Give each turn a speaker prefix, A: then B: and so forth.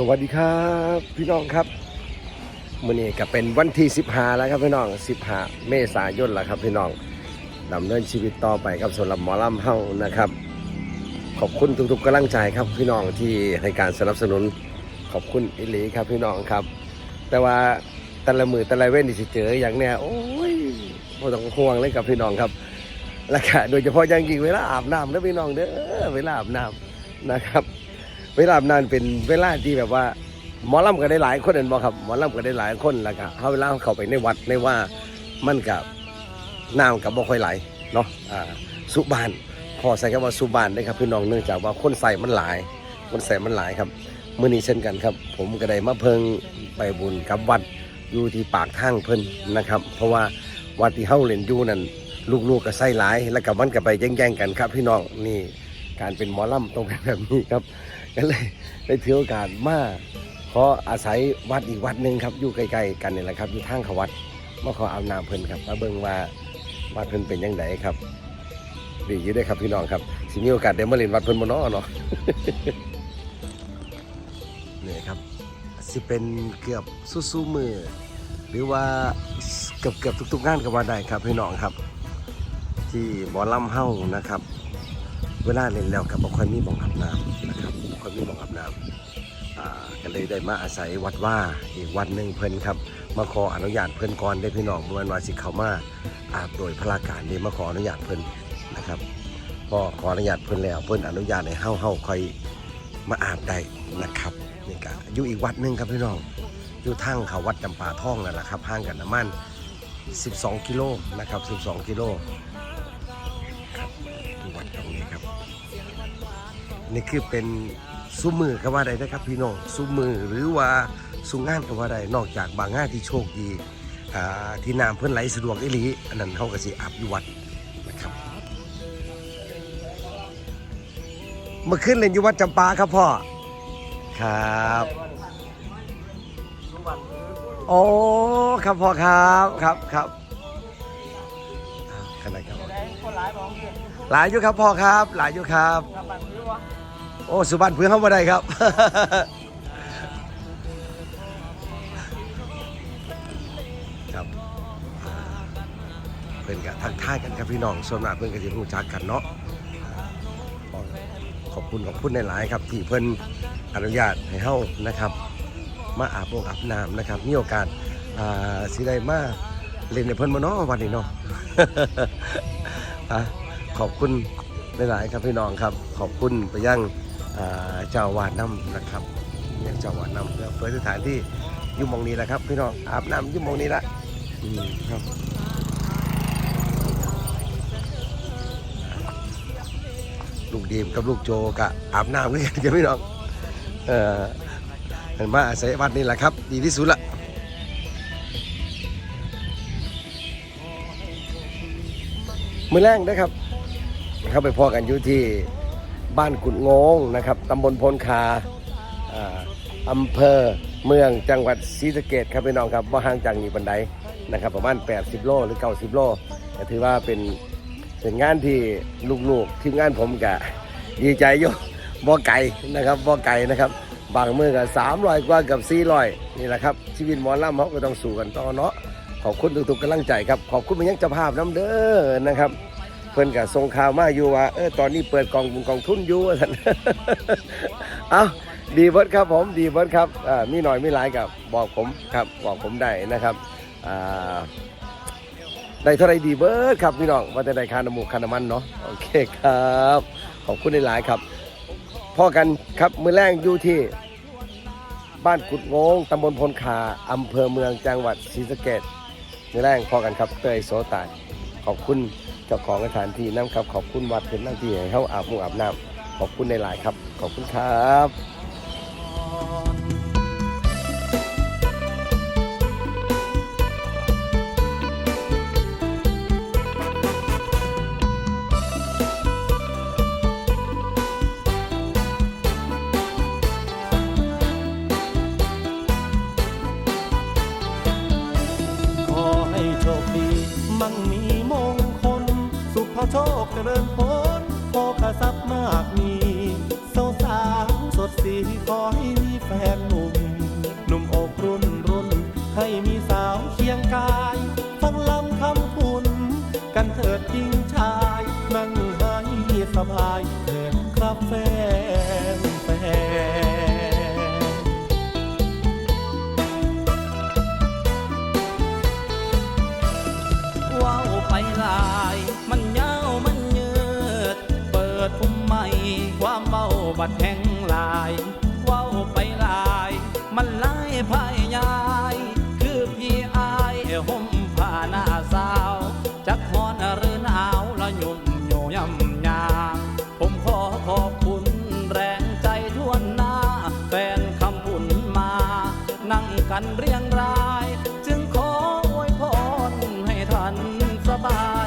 A: สวัสดีครับ พี่น้องครับมื่อนี้ก็เป็นวันที่15แล้วครับพี่น้อง15เมษายนแล้วครับพี่น้องดำเนินชีวิตต่อไปกับสำหรับหมอลำเฮานะครับ ขอบคุณทุกๆกำลังใจครับพี่น้องที่ให้การสนับสนุนขอบคุณอิหลีครับพี่น้องครับ แต่ว่าแต่ละมือแต่ละเว้นที่สิเจออย่างเนี้ยโอ้ยไม่ต้องห่วงเลยครับพี่น้องครับและก็โดยเฉพาะอย่างยิ่งเวลาอาบน้ำนะพี่น้องเด้อเวลาอาบน้ำนะครับ เวลาอาบน้ำเป็นเวลาที่แบบว่าหมอลำก็ได้หลายคนเห็นบ่ครับหมอลำก็ได้หลายคนแล้วก็เขาเวลาเขาเข้าไปในวัดในว่ามันกับน้ำกับบ่ค่อยไหลเนาะอ่าสุบานพอใส่คำว่าสุบานได้ครับพี่น้องเนื่องจากว่าคนใส่มันหลาย คนใส่มันหลายครับเมื่อนี้เช่นกันครับ ผมก็ได้มาเพิงไปบุญกับวัดอยู่ที่ปากทางเพิ่นนะครับ เพราะว่าวัดที่เฮาเล่นอยู่นั่นลูกๆก็ใส่หลาย แล้วกับมันก็ไปแย่งๆกันครับพี่น้องนี่การเป็นหมอลำต้องแบบนี้ครับ ก็เลยได้ถือโอกาสมาขออาศัยวัดอีกวัดหนึ่งครับ อยู่ใกล้ๆกันนี่แหละครับอยู่ทางเขาวัดมาขอเอาน้ำเพิ่นครับมาเบิ่งว่าวัดเพิ่นเป็นยังไงครับ ดีอยู่ได้ครับพี่น้องครับสิมีโอกาสได้มาเล่นวัดเพิ่นบ่เนาะเนาะนี่ครับสิเป็นเกือบสู้ๆมือหรือว่าเกือบเกือบทุกๆงานก็ว่าได้ครับพี่น้องครับ ที่บ่อลำเฮ้านะครับ เวลาเล่นแล้วกับบ่ค่อยมีบ่องอาบน้ำนะครับ ค่อยมีบ่องอาบน้ำก็เลยได้มาอาศัยวัดว่าอีกวัดหนึ่งเพิ่นครับ มาขออนุญาตเพิ่นก่อนได้พี่น้องเมื่อวันวาสิเขามาอาบโดยพระการนี่มาขออนุญาตเพิ่นนะครับพอขออนุญาตเพิ่นแล้วเพิ่นอนุญาตให้เฮาเฮาค่อยมาอาบได้นะครับนี่ก็อยู่อีกวัดหนึ่งครับพี่น้องอยู่ทางเขาวัดจำปาท่องนั่นแหละครับห่างกันประมาณ12 กิโลนะครับ 12 กิโลครับวัดตรงนี้ครับ นี่คือเป็นซุ้มมือก็ว่าได้นะครับพี่น้องซุ้มมือหรือว่าซุ้มงานก็ว่าได้นอกจากบางงานที่โชคดีที่น้ำเพื่อนไหลสะดวกอีหลีอันนั้นเขาก็สิอาบอยู่วัดนะครับมื่อคืนเล่นอยู่วัดจำปาครับพ่อครับโอ้ครับพ่อครับครับครับขนาดครับหลายอยู่ครับพ่อครับ หลายอยู่ครับ โอ้สุบันเพื่อเข้ามาได้ครับ ครับเพื่อนกับทักทายกันครับพี่น้องส่วนมากเพื่อนก็จะรู้จักกันเนาะขอบคุณขอบคุณในหลายๆครับที่เพื่อนอนุญาตให้เฮานะครับ มาอาบโบกอาบน้ำนะครับมีโอกาสอ่าสิได้มาเล่นในเพื่อนมาเนาะวันนี้เนาะอะขอบคุณหลายๆครับพี่น้องครับ ขอบคุณไปยังอ่า เจ้าวาดน้ำนะครับเนี่ยเจ้าวาดน้ำเพื่อเปิดสถานที่อยุ่หมองนี้แหละครับพี่น้องอาบน้ำอยุ่หมองนี้ละอืมครับลูกดีมกับลูกโจกะอาบน้ำด้วยกันครับพี่น้องเออเห็นว่าอาศัยวัดนี่แหละครับ ดีที่สุดละมือแรงนะครับ เข้าไปพอกันอยู่ที่ บ้านกุดงงนะครับตำบลพลคาอ่าอำเภอเมืองจังหวัดศรีสะเกดครับพี่น้องครับว่าห่างจากนี้บันไดนะครับ ประมาณ 80 โลหรือ 90 โลก็ถือว่าเป็นเป็นงานที่ลูกๆทีมงานผมกะดีใจอยู่บ่อไก่นะครับบ่อไก่นะครับ บางมือกับ300กว่ากับ400นี่แหละครับ ชีวิตหมอลำเขาก็ต้องสู้กันต่อเนาะขอบคุณทุกๆกำลังใจครับ ขอบคุณเป็นยังเจ้าภาพน้ำเด้อนะครับ พิ่นกับส่งข่าวมาอยู่ว่าเออตอนนี้เปิดกองบุญกองทุนอยู่ว่าท่านเอาดีเบิร์ดครับผมดีเบิร์ดครับอ่ามีหน่อยมีหลายกับบอกผมครับบอกผมได้นะครับอ่าได้เท่าไรดีเบิร์ดครับพี่น้องว่าจะได้คาน้ำมูกคาน้ำมันเนาะโอเคครับขอบคุณหลายๆครับพ่อกันครับมือแรงอยู่ที่บ้านกุดงงตำบลพลคาอำเภอเมืองจังหวัดศรีสะเกดมือแรงพ่อกันครับเตยโสตายขอบคุณ เจ้าของสถานที่น้ำครับ ขอบคุณวัดเป็นหน้าที่ให้เขาอาบมุงอาบน้ำขอบคุณในหลายครับ ขอบคุณครับ
B: ขโบัดแห่งลายเว้า
C: ไปลาย มันลายพายยาย คือพี่อายห่มผ้าหน้าสาว จักฮอนหรือหนาวละยุ่มโยยำยางผมขอขอบคุณแรงใจทวนหน้า แฟนคำบุญมา นั่งกันเรียงราย จึงขออวยพรให้ทันสบาย